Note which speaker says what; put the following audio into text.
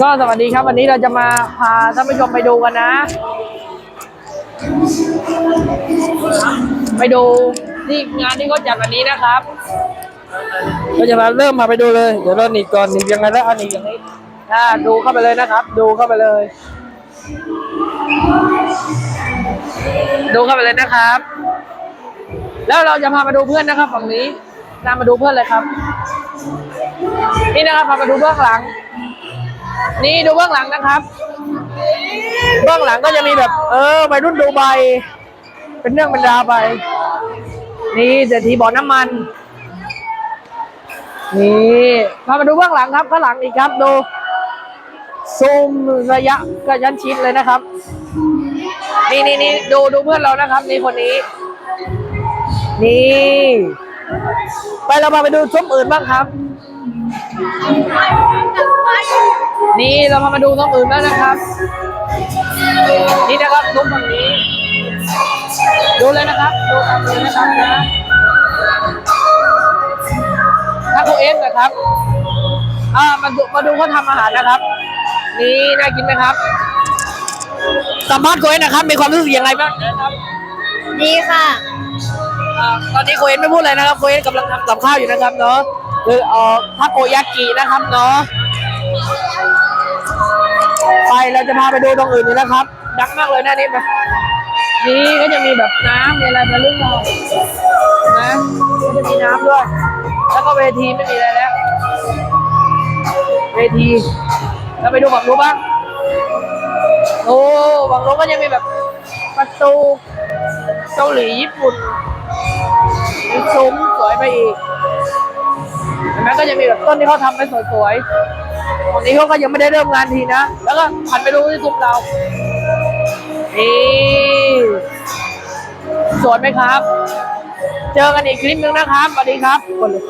Speaker 1: ก็สวัสดีครับวันนี้เราจะมาพาท่านผู้ชมไปดูกันนะ ไปดูที่งานที่เขาจัดวันนี้นะครับเราจะมาเริ่มมาไปดูเลย เดี๋ยวเราหนีบก่อนหนีบยังไงแล้วเอาหนีบอย่างนี้อ่าดูเข้าไปเลยนะครับ ดูเข้าไปเลย ดูเข้าไปเลยนะครับ แล้วเราจะพามาดูเพื่อนนะครับฝั่งนี้นำมาดูเพื่อนเลยครับ นี่นะครับพามาดูเบื้องหลัง นี่ดูเบื้องหลังนะครับ เบื้องหลังก็จะมีแบบ เออวัยรุ่นดูใบ เป็นเรื่องเป็นราวไป นี่เศรษฐีบ่อน้ำมัน นี่พามาดูเบื้องหลังครับข้างหลังอีกครับดูซูมระยะกระชั้นชิดเลยนะครับ นี่นี่นี่ดูดูเพื่อนเรานะครับนี่คนนี้ นี่ ไปเรามาไปดูซุ้มอื่นบ้างครับ นี่เราพามาดูซุ้มอื่นบ้างนะครับ นี่นะครับซุ้มฝั่งนี้ ดูเลยนะครับ ดูตามเลยนะครับนะถ้าโคเอสนะครับ อ่ามาดูมาดูเขาทำอาหารนะครับ นี่น่ากินไหมครับสัมภาษณ์โคเอสนะครับ มีความรู้สึกยังไงบ้างนะครับ
Speaker 2: ดีค่ะ
Speaker 1: อ่าตอนนี้โคเอนไม่พูดเลยนะครับโคเอนกำลังทำกับข้าวอยู่นะครับเนาะ คือเอ่อทาโกยากินะครับเนาะไปเราจะพาไปดูตรงอื่นนี่นะครับ ดังมากเลยนะนี่แบบนี่ก็จะมีแบบน้ำมีอะไรมาเรื่องเรานะก็จะมีน้ำด้วย แล้วก็เวทีไม่มีอะไรแล้ว เวที เราไปดูฝั่งนู้นบ้างโอ้ฝั่งนู้นก็จะมีแบบประตูเกาหลีญี่ปุ่นมีซุ้มสวยไปอีก ห็นไหมก็จะมีแบบต้นที่เขาทำไว้สวยๆวันนี้เขาก็ยังไม่ได้เริ่มงานทีนะ แล้วก็หันไปดูที่ซุ้มเรา นี่สวยไหมครับ เจอกันอีกคลิปนึงนะครับสวัสดีครับคนเลย